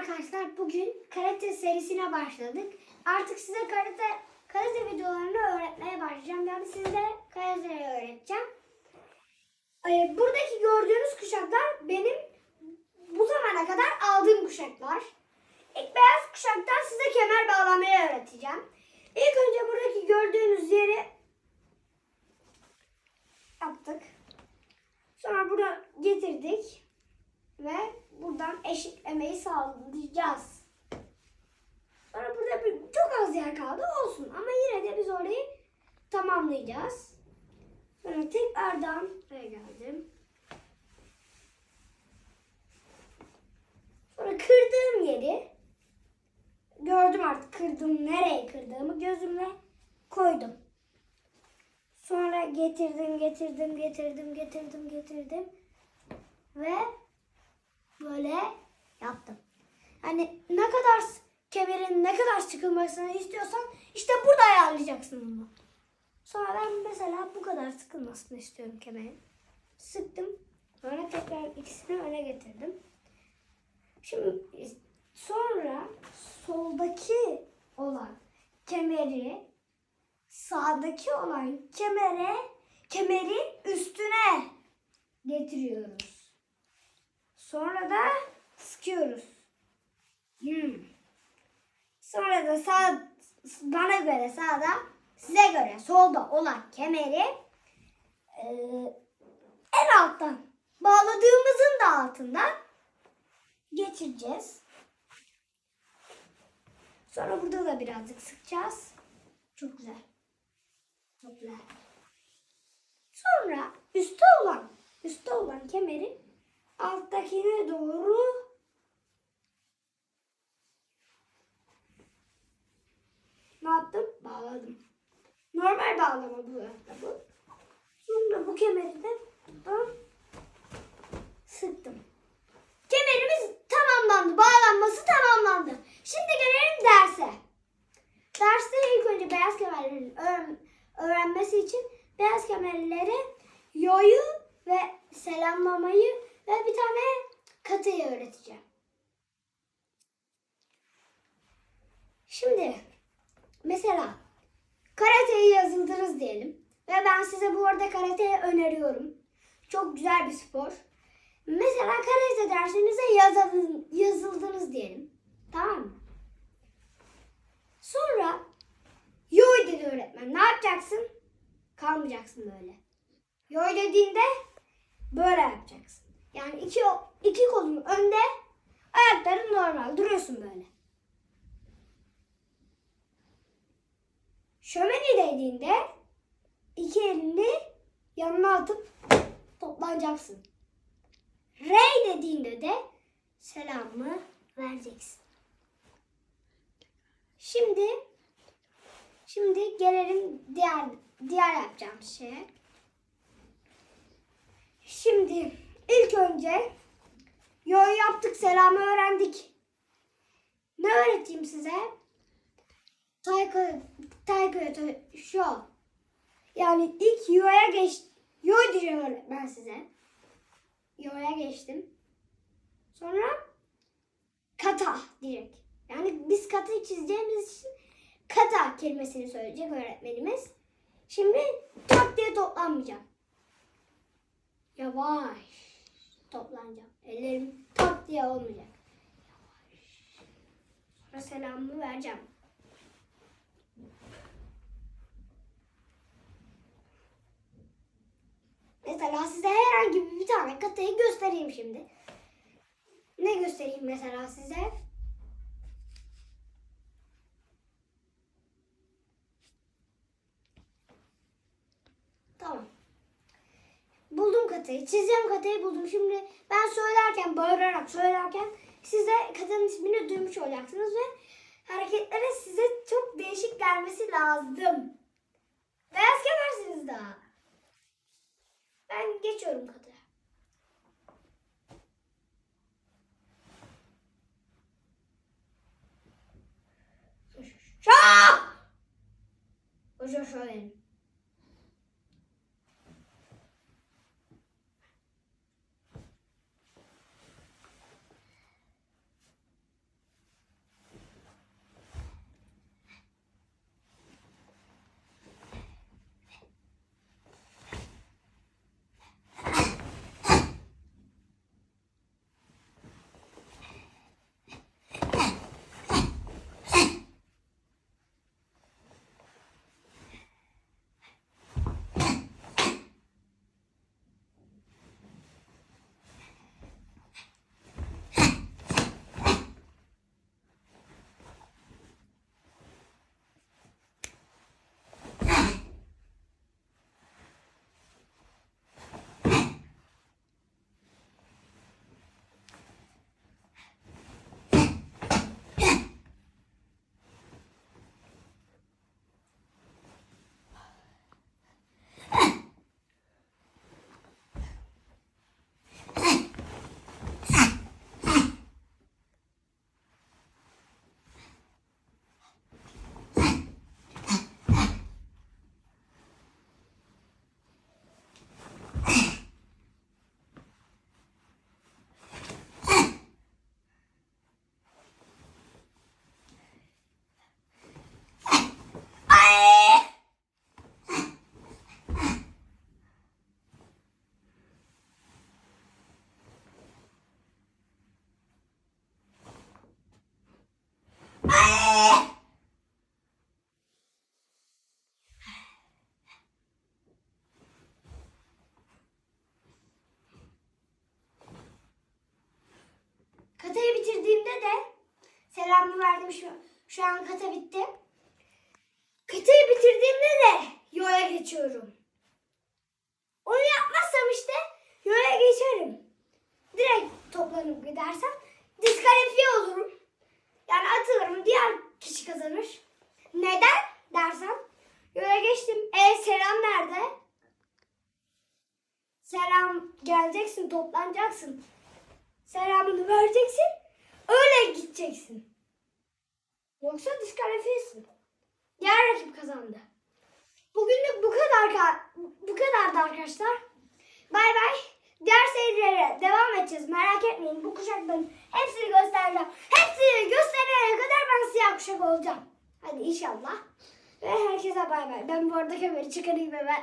arkadaşlar bugün karate serisine başladık. Artık size karate karate videolarını öğretmeye başlayacağım. Yani size karateyi öğreteceğim. Ee, buradaki gördüğünüz kuşaklar benim bu zamana kadar aldığım kuşaklar. İlk beyaz kuşaktan size kemer bağlamayı öğreteceğim. İlk önce buradaki gördüğünüz yeri yaptık. Sonra burada getirdik ve buradan eşitlemeyi sağlayacağız. Sonra burada bir, çok az yer kaldı olsun ama yine de biz orayı tamamlayacağız. Sonra tekrardan buraya geldim. Sonra kırdığım yeri gördüm artık kırdım nereye kırdığımı gözümle koydum. Sonra getirdim, getirdim, getirdim, getirdim, getirdim. Ve böyle yaptım. Hani ne kadar kemerin ne kadar sıkılmasını istiyorsan işte burada ayarlayacaksın bunu. Sonra ben mesela bu kadar sıkılmasını istiyorum kemerin. Sıktım. Sonra tekrar ikisini öne getirdim. Şimdi sonra soldaki olan kemeri sağdaki olan kemere kemerin üstüne getiriyoruz. Sonra da sıkıyoruz. Hmm. Sonra da sağ bana göre sağda size göre solda olan kemeri e, en alttan bağladığımızın da altından geçireceğiz. Sonra burada da birazcık sıkacağız. Çok güzel. Çok güzel. Sonra üstte olan, üstte olan kemeri alttakine doğru ne yaptım? Bağladım. Normal bağlama bu arada bu. Sonra bu kemeri de buradan sıktım. Kemerimiz tamamlandı. Bağlanması tamamlandı. Şimdi gelelim derse. Derste ilk önce beyaz kemerlerin öğren- öğrenmesi için beyaz kemerleri yoyu ve selamlamayı ve bir tane katıyı öğreteceğim. Şimdi mesela karateyi yazıldınız diyelim. Ve ben size bu arada karateyi öneriyorum. Çok güzel bir spor. Mesela karate dersinize yazıldın, yazıldınız diyelim. Tamam mı? Sonra yoy dedi öğretmen. Ne yapacaksın? Kalmayacaksın böyle. Yoy dediğinde böyle yapacaksın. Yani iki, iki kolun önde, ayakların normal. Duruyorsun böyle. Şömeni dediğinde iki elini yanına atıp toplanacaksın. Rey dediğinde de selamı vereceksin. Şimdi şimdi gelelim diğer diğer yapacağım şeye. Şimdi ilk önce yo yaptık selamı öğrendik. Ne öğreteyim size? Taiko Taiko şu. Yani ilk yo'ya geç yo diyeceğim ben size. Yo'ya geçtim. Sonra kata direkt. Yani biz katayı çizeceğimiz için kata kelimesini söyleyecek öğretmenimiz. Şimdi tak diye toplanmayacağım. Yavaş toplanacağım. Ellerim tak diye olmayacak. Sonra selamımı vereceğim. Mesela size herhangi bir tane katayı göstereyim şimdi. Ne göstereyim mesela size? Tamam. Buldum katayı. Çizeceğim katayı buldum. Şimdi ben söylerken, bağırarak söylerken size katanın ismini duymuş olacaksınız ve hareketlere size çok değişik gelmesi lazım. Beyaz kemersiniz daha. Ben geçiyorum kataya. Şah! Hocam şöyle. Katayı bitirdiğimde de selamımı verdim şu, şu an kata bitti. Katayı bitirdiğimde de yoya geçiyorum. Onu yapmazsam işte yoya geçerim. Direkt toplanıp gidersem diskalifiye olurum. Yani atılırım diğer kişi kazanır. Neden dersen yoya geçtim. E selam nerede? Selam geleceksin toplanacaksın. Selamını vereceksin. Öyle gideceksin. Yoksa diskalifiyesin. Diğer rakip kazandı. Bugünlük bu kadar ka- bu kadardı arkadaşlar. Bay bay. Diğer serilere devam edeceğiz. Merak etmeyin. Bu kuşakların hepsini göstereceğim. Hepsini gösterene kadar ben siyah kuşak olacağım. Hadi inşallah. Ve herkese bay bay. Ben bu arada kamera çıkarayım hemen.